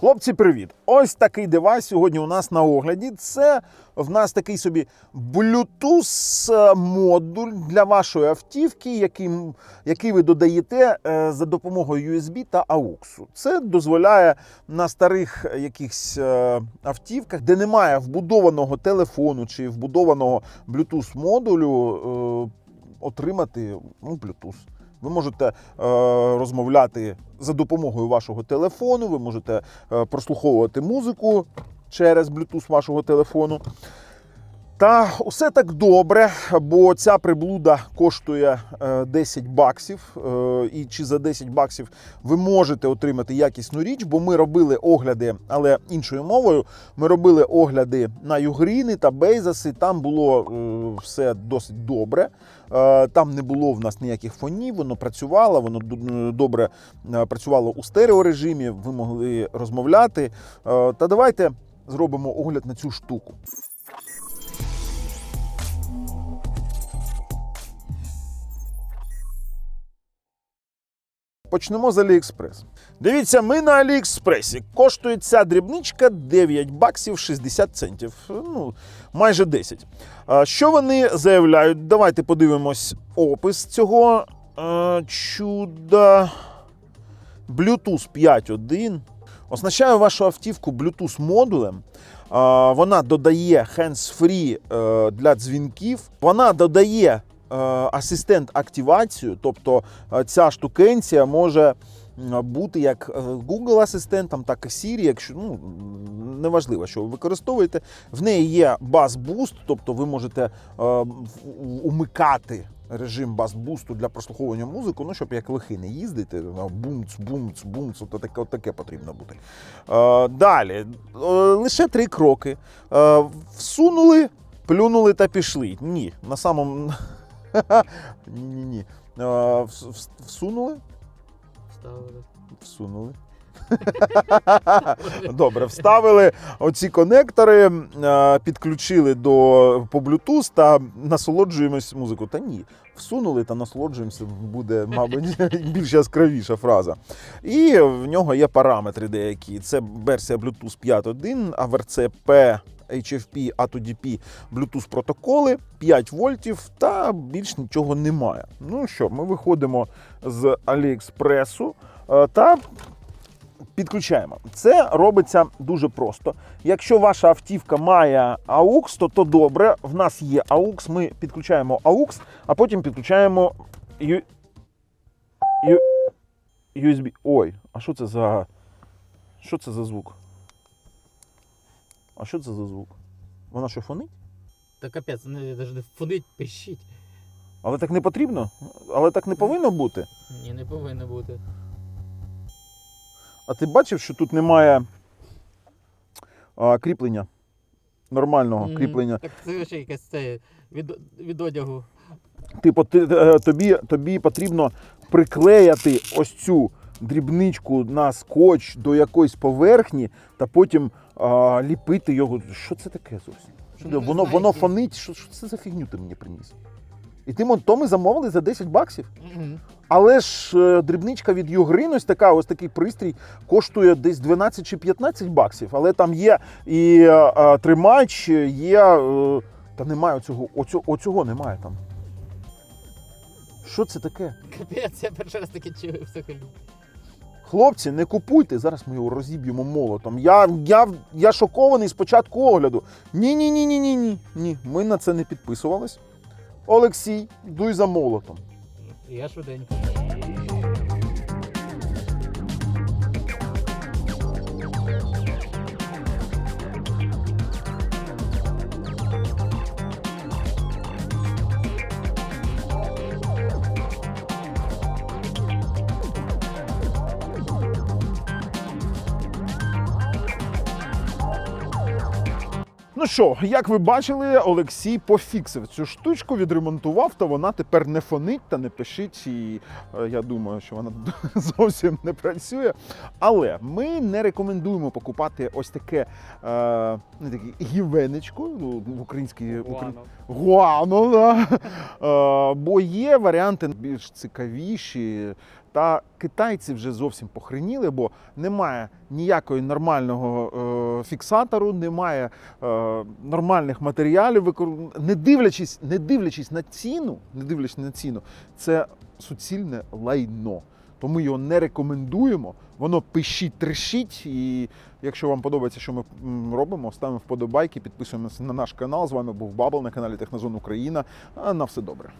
Хлопці, привіт! Ось такий девайс сьогодні у нас на огляді. Це в нас такий собі Bluetooth модуль для вашої автівки, який, який ви додаєте е, за допомогою USB та AUX. Це дозволяє на старих якихось е, автівках, де немає вбудованого телефону чи вбудованого Bluetooth модулю, е, отримати ну, Bluetooth. Ви можете е, розмовляти за допомогою вашого телефону, ви можете е, прослуховувати музику через Bluetooth вашого телефону. Та усе так добре, бо ця приблуда коштує е, 10 баксів. е, І чи за 10 баксів ви можете отримати якісну річ, бо ми робили огляди, але іншою мовою. Ми робили огляди на Югріни та Бейзаси. Там було е, все досить добре. Е, Там не було в нас ніяких фонів, воно працювало, воно добре е, працювало у стереорежимі, ви могли розмовляти. Е, Та давайте зробимо огляд на цю штуку. Почнемо з AliExpress. Дивіться, ми на AliExpress. Коштує ця дрібничка 9 баксів 60 центів. Ну, майже 10. Що вони заявляють? Давайте подивимось опис цього чуда. Bluetooth 5.1. Оснащаю вашу автівку Bluetooth модулем. Вона додає hands-free е, для дзвінків. Вона додає асистент активацію, тобто е, ця штукенція може бути як е, Google асистентом, так і Siri, якщо ну неважливо, що ви використовуєте. В неї є бас-буст, тобто ви можете е, умикати режим бас-бусту для прослуховування музики, ну щоб як лихи не їздити. Бумц, бумц, бумц, от таке, от таке потрібно бути. Е, далі, е, лише три кроки. Е, всунули, плюнули та пішли. Ні, на самому. Ні, ні. Вс- вс- всунули, Ставили. всунули. Добре, вставили оці конектори, підключили до по Bluetooth та насолоджуємось музикою. Та ні, всунули та насолоджуємося буде, мабуть, більш яскравіша фраза. І в нього є параметри деякі. Це версія Bluetooth 5.1, AVRC-P, HFP, A2DP, Bluetooth протоколи, 5 вольтів та більш нічого немає. Ну що, ми виходимо з Аліекспресу е, та підключаємо. Це робиться дуже просто. Якщо ваша автівка має AUX, то то добре. В нас є AUX, ми підключаємо AUX, а потім підключаємо. U... USB. Ой, а що це за. Що це за звук? А що це за звук? Вона що фонить? Та капець, не навіть не фонить, пищить. Але так не потрібно? Але так не повинно бути. Ні, не повинно бути. А ти бачив, що тут немає а, кріплення? Нормального Мгм. кріплення. Так це ще якесь це від, від одягу. Типу, ти, е, тобі, тобі потрібно приклеяти ось цю дрібничку на скотч до якоїсь поверхні та потім а, ліпити його. Що це таке зовсім? Що Ну, це? воно, воно фонить. Що, що це за фігню ти мені приніс? І ти, мо- то ми замовили за 10 баксів. Але ж е, дрібничка від Югрин, ось така, ось такий пристрій, коштує десь 12 чи 15 баксів. Але там є і е, е, тримач, є. е, та немає оцього, оцього, оцього немає там. Що це таке? Капець, я перший раз таке чую взагалі. Хлопці, не купуйте, зараз ми його розіб'ємо молотом. Я, я, я шокований з початку огляду. Ні, ні, ні, ні, ні, ні. Ні, ми на це не підписувались. Олексій, дуй за молотом. Я швиденько. Ну що, як ви бачили, Олексій пофіксив цю штучку, відремонтував, то вона тепер не фонить та не пишить. І е, я думаю, що вона зовсім не працює. Але ми не рекомендуємо покупати ось таке е, не таке гівенечко ну, в українській укра- Гуано, да. Е, бо є варіанти більш цікавіші, Та китайці вже зовсім похреніли, бо немає ніякої нормального е, фіксатору, немає е, нормальних матеріалів, не дивлячись, не дивлячись на ціну, не дивлячись на ціну, це суцільне лайно. Тому його не рекомендуємо. Воно пищить, трещить. І якщо вам подобається, що ми робимо, ставимо вподобайки, підписуємося на наш канал. З вами був Бабл на каналі Технозон Україна. На все добре.